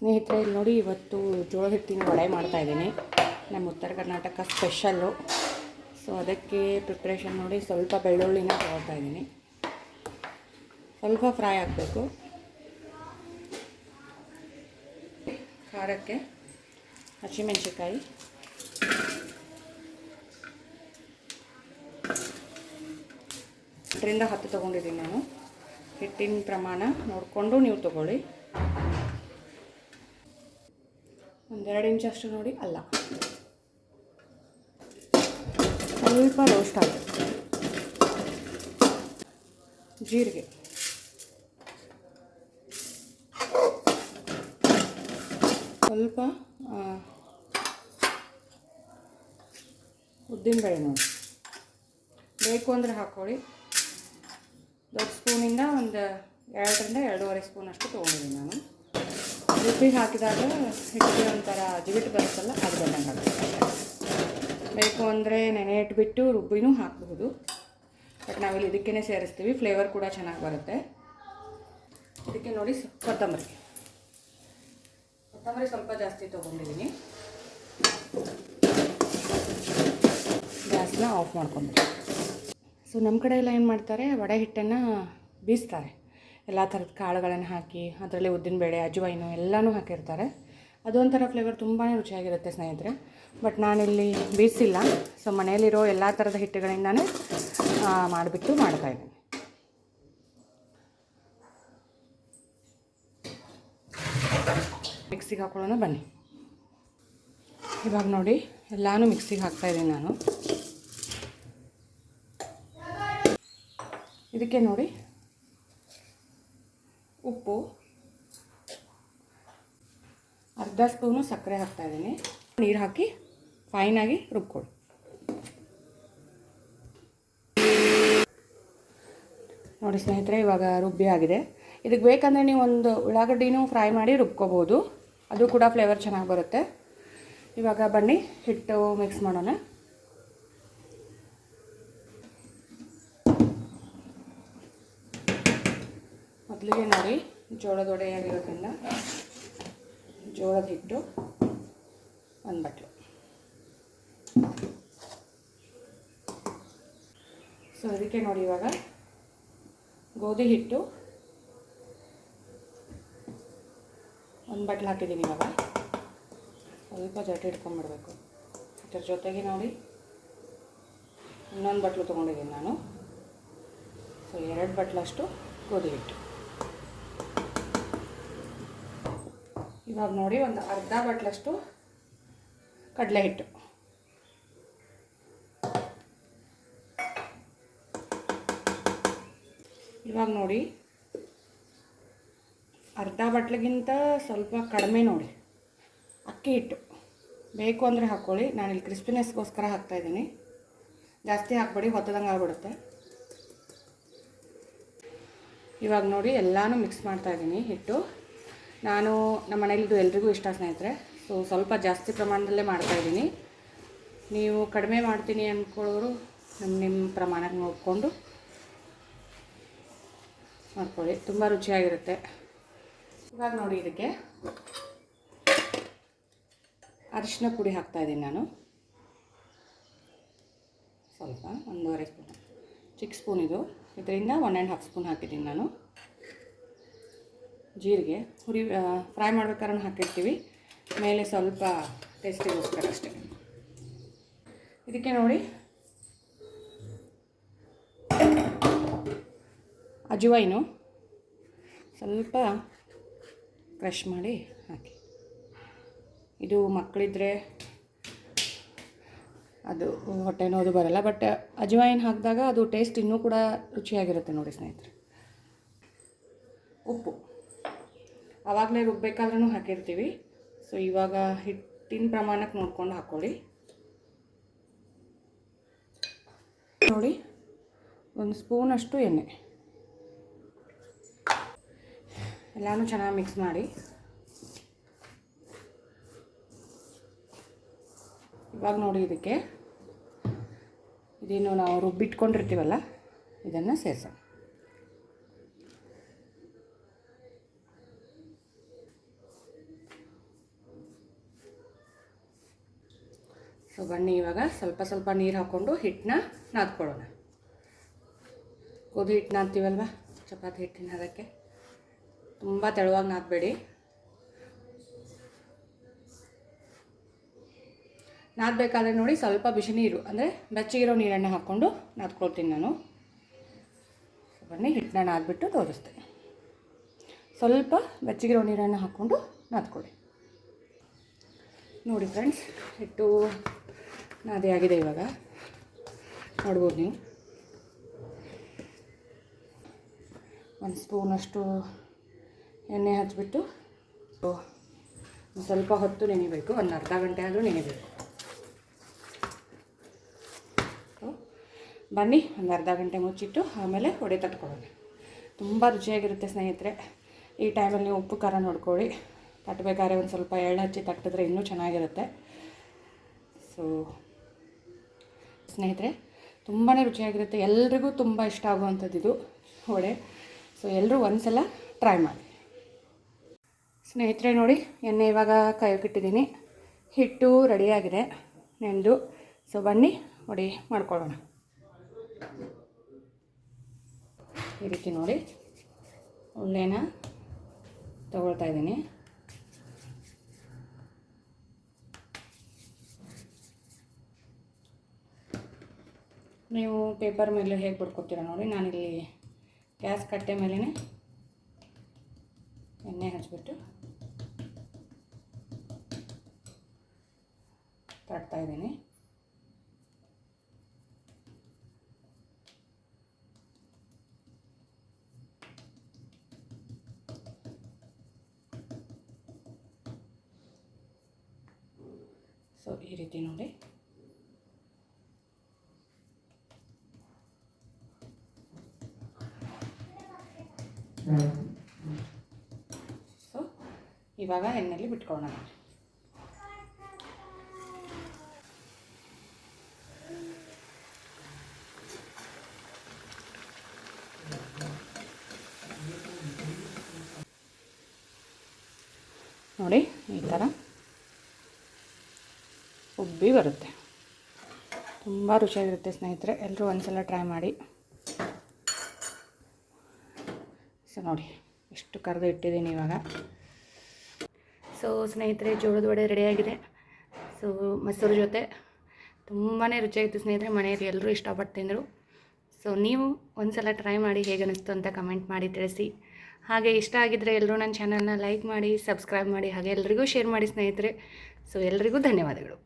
ಸ್ನೇಹಿತರೆ ಇಲ್ಲಿ ನೋಡಿ ಇವತ್ತು ಜೋಳ ಹಿಟ್ಟಿನ ವಡೆ ಮಾಡ್ತಾಯಿದ್ದೀನಿ ನಮ್ಮ ಉತ್ತರ ಕರ್ನಾಟಕ ಸ್ಪೆಷಲ್ಲು. ಸೊ ಅದಕ್ಕೆ ಪ್ರಿಪ್ರೇಷನ್ ನೋಡಿ ಸ್ವಲ್ಪ ಬೆಳ್ಳುಳ್ಳಿನ ತೊಗೊಳ್ತಾ ಇದ್ದೀನಿ. ಸ್ವಲ್ಪ ಫ್ರೈ ಆಗಬೇಕು ಖಾರಕ್ಕೆ ಹಸಿಮೆಣಸಿಕಾಯಿ ಅದರಿಂದ ಹತ್ತು ತೊಗೊಂಡಿದ್ದೀನಿ ನಾನು. ಹಿಟ್ಟಿನ ಪ್ರಮಾಣ ನೋಡಿಕೊಂಡು ನೀವು ತೊಗೊಳ್ಳಿ. ಒಂದೆರಡು ಇಂಚಷ್ಟು ನೋಡಿ ಅಲ್ಲ. ಸ್ವಲ್ಪ ರೋಸ್ಟ್ ಆಗಬೇಕು ಜೀರಿಗೆ. ಸ್ವಲ್ಪ ಉದ್ದಿನಬೇಳೆ ನೋಡಿ. ಬೇಕು ಅಂದರೆ ಹಾಕ್ಕೊಳ್ಳಿ ದೊಡ್ಡ ಸ್ಪೂನಿಂದ ಒಂದು ಎರಡರಿಂದ ಎರಡೂವರೆ ಸ್ಪೂನ್ ಅಷ್ಟು ತೊಗೊಂಡಿದ್ದೀನಿ ನಾನು. ರುಬ್ಬಿಗೆ ಹಾಕಿದಾಗ ಹಿಟ್ಟಿಗೆ ಒಂಥರ ಜಿಬಿಟ್ಟು ಬರುತ್ತಲ್ಲ, ಅದು ಬಂದಂಗೆ ಬೇಕು ಅಂದರೆ ನೆನೆ ಇಟ್ಬಿಟ್ಟು ರುಬ್ಬಿನೂ ಹಾಕಬಹುದು. ಬಟ್ ನಾವಿಲ್ಲಿ ಇದಕ್ಕೇ ಸೇರಿಸ್ತೀವಿ ಫ್ಲೇವರ್ ಕೂಡ ಚೆನ್ನಾಗಿ ಬರುತ್ತೆ. ಇದಕ್ಕೆ ನೋಡಿ ಕೊತ್ತಂಬರಿ. ಕೊತ್ತಂಬರಿ ಸ್ವಲ್ಪ ಜಾಸ್ತಿ ತೊಗೊಂಡಿದ್ದೀನಿ ಗ್ಯಾಸ್ನ ಆಫ್ ಮಾಡ್ಕೊಂಡ್ಬಿಟ್ಟು. ಸೊ ನಮ್ಮ ಕಡೆ ಎಲ್ಲ ಏನು ಮಾಡ್ತಾರೆ, ವಡೆ ಹಿಟ್ಟನ್ನು ಬೀಸ್ತಾರೆ. ಎಲ್ಲ ಥರದ ಕಾಳುಗಳನ್ನು ಹಾಕಿ, ಅದರಲ್ಲಿ ಉದ್ದಿನಬೇಳೆ ಅಜವಾಯಿನು ಎಲ್ಲನೂ ಹಾಕಿರ್ತಾರೆ. ಅದೊಂಥರ ಫ್ಲೇವರ್ ತುಂಬಾ ರುಚಿಯಾಗಿರುತ್ತೆ ಸ್ನೇಹಿತರೆ. ಬಟ್ ನಾನಿಲ್ಲಿ ಬೀಸಿಲ್ಲ ಸೊ ಮನೆಯಲ್ಲಿರೋ ಎಲ್ಲ ಥರದ ಹಿಟ್ಟುಗಳಿಂದನೇ ಮಾಡಿಬಿಟ್ಟು ಮಾಡ್ತಾಯಿದ್ದೀನಿ ಮಿಕ್ಸಿಗೆ ಹಾಕೊಳ್ಳೋಣ, ಬನ್ನಿ. ಇವಾಗ ನೋಡಿ, ಎಲ್ಲನೂ ಮಿಕ್ಸಿಗೆ ಹಾಕ್ತಾಯಿದ್ದೀನಿ ನಾನು. ಇದಕ್ಕೆ ನೋಡಿ ಉಪ್ಪು, ಅರ್ಧ ಸ್ಪೂನು ಸಕ್ಕರೆ ಹಾಕ್ತಾಯಿದ್ದೀನಿ ನೀರು ಹಾಕಿ ಫೈನಾಗಿ ರುಬ್ಕೊಳ್ಳಿ. ನೋಡಿ ಸ್ನೇಹಿತರೆ, ಇವಾಗ ರುಬ್ಬಿ ಆಗಿದೆ. ಇದಕ್ಕೆ ಬೇಕಂದರೆ ನೀವು ಒಂದು ಉಳ್ಳಾಗಡ್ಡಿನೂ ಫ್ರೈ ಮಾಡಿ ರುಬ್ಕೋಬೋದು. ಅದು ಕೂಡ ಫ್ಲೇವರ್ ಚೆನ್ನಾಗಿ ಬರುತ್ತೆ. ಇವಾಗ ಬನ್ನಿ, ಹಿಟ್ಟು ಮಿಕ್ಸ್ ಮಾಡೋಣ. ಮೊದಲಿಗೆ ನೋಡಿ, ಜೋಳದ ಒಡೆ ಆಗಿರೋದ್ರಿಂದ ಜೋಳದ ಹಿಟ್ಟು ಒಂದು ಬಟ್ಲು ಸೊ ಅದಕ್ಕೆ ನೋಡಿ ಇವಾಗ ಗೋಧಿ ಹಿಟ್ಟು ಒಂದು ಬಟ್ಲು ಹಾಕಿದ್ದೀನಿ ಇವಾಗ. ಸ್ವಲ್ಪ ಜಟ್ಟಿ ಇಟ್ಕೊಂಡ್ಬಿಡ್ಬೇಕು. ಅದ್ರ ಜೊತೆಗೆ ನೋಡಿ ಇನ್ನೊಂದು ಬಟ್ಲು ತೊಗೊಂಡಿದ್ದೀನಿ ನಾನು. ಸೊ ಎರಡು ಬಟ್ಲಷ್ಟು ಗೋಧಿ ಹಿಟ್ಟು. ಇವಾಗ ನೋಡಿ, ಒಂದು ಅರ್ಧ ಬಟ್ಲಷ್ಟು ಕಡಲೆ ಹಿಟ್ಟು. ಇವಾಗ ನೋಡಿ, ಅರ್ಧ ಬಟ್ಲಿಗಿಂತ ಸ್ವಲ್ಪ ಕಡಿಮೆ ನೋಡಿ. ಅಕ್ಕಿ ಹಿಟ್ಟು. ಬೇಕು ಅಂದರೆ ಹಾಕ್ಕೊಳ್ಳಿ ನಾನಿಲ್ಲಿ ಕ್ರಿಸ್ಪಿನೆಸ್ಗೋಸ್ಕರ ಹಾಕ್ತಾಯಿದ್ದೀನಿ ಜಾಸ್ತಿ ಹಾಕ್ಬೇಡಿ, ಹೊತ್ತದಂಗೆ ಆಗ್ಬಿಡುತ್ತೆ. ಇವಾಗ ನೋಡಿ, ಎಲ್ಲನೂ ಮಿಕ್ಸ್ ಮಾಡ್ತಾಯಿದ್ದೀನಿ ಹಿಟ್ಟು. ನಾನು ನಮ್ಮ ಮನೇಲಿ ಇದು ಎಲ್ರಿಗೂ ಇಷ್ಟ ಸ್ನೇಹಿತರೆ ಸೊ ಸ್ವಲ್ಪ ಜಾಸ್ತಿ ಪ್ರಮಾಣದಲ್ಲೇ ಮಾಡ್ತಾಯಿದ್ದೀನಿ ನೀವು ಕಡಿಮೆ ಮಾಡ್ತೀನಿ ಅಂದ್ಕೊಳ್ಳೋರು ನಮ್ಮ ನಿಮ್ಮ ಪ್ರಮಾಣಕ್ಕೆ ನೋಡಿಕೊಂಡು ಮಾಡ್ಕೊಳ್ಳಿ. ತುಂಬ ರುಚಿಯಾಗಿರುತ್ತೆ. ಇವಾಗ ನೋಡಿ ಇದಕ್ಕೆ. ಅರಿಶಿನ ಪುಡಿ ಹಾಕ್ತಾಯಿದ್ದೀನಿ ನಾನು. ಸ್ವಲ್ಪ ಒಂದೂವರೆ ಸ್ಪೂನ್. ಚಿಕ್ಕ ಸ್ಪೂನ್ ಇದು. ಇದರಿಂದ ಒನ್ ಆ್ಯಂಡ್ ಹಾಫ್ ಸ್ಪೂನ್ ಹಾಕಿದ್ದೀನಿ ನಾನು. ಜೀರಿಗೆ ಹುರಿ ಫ್ರೈ ಮಾಡ್ಬೇಕಾದ್ರೆ ಹಾಕಿರ್ತೀವಿ. ಮೇಲೆ ಸ್ವಲ್ಪ ಟೇಸ್ಟಿಗೋಸ್ಕರ ಅಷ್ಟೇ. ಇದಕ್ಕೆ ನೋಡಿ. ಅಜುವೈನು ಸ್ವಲ್ಪ ಕ್ರಶ್ ಮಾಡಿ ಹಾಕಿ. ಇದು ಮಕ್ಕಳಿದ್ರೆ ಅದು ಹೊಟ್ಟೆ ನೋದು ಬರಲ್ಲ ಬಟ್ ಅಜವಾಯಿನ್ ಹಾಕಿದಾಗ ಅದು ಟೇಸ್ಟ್ ಇನ್ನೂ ಕೂಡ ರುಚಿಯಾಗಿರುತ್ತೆ ನೋಡಿ ಸ್ನೇಹಿತರೆ ಉಪ್ಪು ಆವಾಗಲೇ ರುಬ್ಬೇಕಾದ್ರೂ ಹಾಕಿರ್ತೀವಿ. ಸೊ ಇವಾಗ ಹಿಟ್ಟಿನ ಪ್ರಮಾಣಕ್ಕೆ ನೋಡ್ಕೊಂಡು ಹಾಕ್ಕೊಳ್ಳಿ ನೋಡಿ, ಒಂದು ಸ್ಪೂನಷ್ಟು ಎಣ್ಣೆ. ಎಲ್ಲನೂ ಚೆನ್ನಾಗಿ ಮಿಕ್ಸ್ ಮಾಡಿ. ಇವಾಗ ನೋಡಿ ಇದಕ್ಕೆ. ಇದೇನು ನಾವು ರುಬ್ಬಿಟ್ಕೊಂಡಿರ್ತೀವಲ್ಲ, ಇದನ್ನು ಸೇರಿಸೋಣ. ಸೊ ಬನ್ನಿ ಇವಾಗ. ಸ್ವಲ್ಪ ಸ್ವಲ್ಪ ನೀರು ಹಾಕ್ಕೊಂಡು ಹಿಟ್ಟನ್ನ ನಾದ್ಕೊಳ್ಳೋಣ. ಗೋಧಿ ಹಿಟ್ಟು ನಾದ್ತೀವಲ್ವ? ಚಪಾತಿ ಹಿಟ್ಟಿನ ಅದಕ್ಕೆ. ತುಂಬ ತೆಳುವಾಗಿ ನಾದಬೇಡಿ. ನಾದಬೇಕಾದ್ರೆ ನೋಡಿ ಸ್ವಲ್ಪ ಬಿಸಿ ನೀರು, ಅಂದರೆ ಬೆಚ್ಚಗಿರೋ ನೀರನ್ನು ಹಾಕ್ಕೊಂಡು ನಾದ್ಕೊಳ್ತೀನಿ ನಾನು. ಬನ್ನಿ ಹಿಟ್ಟನ್ನ ನಾದ್ಬಿಟ್ಟು ತೋರಿಸ್ತೀನಿ ಸ್ವಲ್ಪ ಬೆಚ್ಚಗಿರೋ ನೀರನ್ನು ಹಾಕ್ಕೊಂಡು ನಾದ್ಕೊಳ್ಳಿ. ನೋಡಿ ಫ್ರೆಂಡ್ಸ್ ಹಿಟ್ಟು ನಾದಿ ಆಗಿದೆ ಇವಾಗ. ನೋಡ್ಬೋದು ನೀವು. ಒಂದು ಸ್ಪೂನಷ್ಟು ಎಣ್ಣೆ ಹಚ್ಚಿಬಿಟ್ಟು ಸ್ವಲ್ಪ ಹೊತ್ತು ನೆನಿಬೇಕು. ಒಂದು ಅರ್ಧ ಗಂಟೆ ಆದರೂ ನೆನಿಬೇಕು. ಬನ್ನಿ, ಒಂದು ಅರ್ಧ ಗಂಟೆ ಮುಚ್ಚಿಟ್ಟು ಆಮೇಲೆ ಒಡೆ ತಟ್ಕೊಳ್ಳೋಣ. ತುಂಬ ರುಚಿಯಾಗಿರುತ್ತೆ ಸ್ನೇಹಿತರೆ. ಈ ಟೈಮಲ್ಲಿ ನೀವು ಉಪ್ಪು, ಖಾರ ನೋಡ್ಕೊಳ್ಳಿ. ತಟ್ಟಬೇಕಾದ್ರೆ ಒಂದು ಸ್ವಲ್ಪ ಎಳ್ಳು ಹಚ್ಚಿ ತಟ್ಟಿದ್ರೆ ಇನ್ನೂ ಚೆನ್ನಾಗಿರುತ್ತೆ. ಸೊ ಸ್ನೇಹಿತರೆ ತುಂಬಾ ರುಚಿಯಾಗಿರುತ್ತೆ. ಎಲ್ರಿಗೂ ತುಂಬ ಇಷ್ಟ ಆಗುವಂಥದ್ದು ಇದು ವಡೆ. ಸೊ ಎಲ್ಲರೂ ಒಂದು ಸಲ ಟ್ರೈ ಮಾಡಿ. ಸ್ನೇಹಿತರೆ ನೋಡಿ, ಎಣ್ಣೆ ಇವಾಗ ಕಾಯೋಕ್ಕಿಟ್ಟಿದ್ದೀನಿ ಹಿಟ್ಟು ರೆಡಿಯಾಗಿದೆ ನೆಂದು ಸೊ ಬನ್ನಿ, ವಡೆ ಮಾಡ್ಕೊಳ್ಳೋಣ. ಈ ರೀತಿ ನೋಡಿ, ಉಳ್ಳೆನ ತಗೊಳ್ತಾ ಇದ್ದೀನಿ. ನೀವು ಪೇಪರ್ ಮೇಲೆ ಹೇಗೆ ಬಿಡ್ಕೊತೀರ ನೋಡಿ, ನಾನಿಲ್ಲಿ ಗ್ಯಾಸ್ ಕಟ್ಟೆ ಮೇಲೇ ಎಣ್ಣೆ ಹಚ್ಬಿಟ್ಟು ತಡ್ತಾ ಇದ್ದೀನಿ. ಸೊ ಈ ರೀತಿ ನೋಡಿ. ಸೊ ಇವಾಗ ಎಣ್ಣೆಲಿ ಬಿಟ್ಕೊಳ್ಳೋಣ. ನೋಡಿ, ಈ ಥರ ಉಬ್ಬಿ ಬರುತ್ತೆ. ತುಂಬ ರುಚಿಯಾಗಿರುತ್ತೆ ಸ್ನೇಹಿತರೆ. ಎಲ್ಲರೂ ಒಂದ್ಸಲ ಟ್ರೈ ಮಾಡಿ. ಸೊ ನೋಡಿ ಎಷ್ಟು ಕರೆದು ಇಟ್ಟಿದ್ದೀನಿ ಇವಾಗ. ಸೊ ಸ್ನೇಹಿತರೆ, ಜೋಳದ ವಡೆ ರೆಡಿಯಾಗಿದೆ ಸೊ ಮೊಸರು ಜೊತೆ ತುಂಬಾ ರುಚಿಯಾಗಿತ್ತು ಸ್ನೇಹಿತರೆ, ಮನೆಯಲ್ಲಿ ಎಲ್ಲರೂ ಇಷ್ಟಪಟ್ಟು ತಿಂದರು. ಸೊ ನೀವು ಒಂದ್ಸಲ ಟ್ರೈ ಮಾಡಿ ಹೇಗೆ ಅನ್ನಿಸ್ತು ಅಂತ ಕಮೆಂಟ್ ಮಾಡಿ ತಿಳಿಸಿ. ಹಾಗೆ ಇಷ್ಟ ಆಗಿದ್ದರೆ ಎಲ್ಲರೂ ನನ್ನ ಚಾನಲ್ನ ಲೈಕ್ ಮಾಡಿ ಸಬ್ಸ್ಕ್ರೈಬ್ ಮಾಡಿ, ಹಾಗೆ ಎಲ್ರಿಗೂ ಶೇರ್ ಮಾಡಿ ಸ್ನೇಹಿತರೆ. ಸೊ ಎಲ್ರಿಗೂ ಧನ್ಯವಾದಗಳು.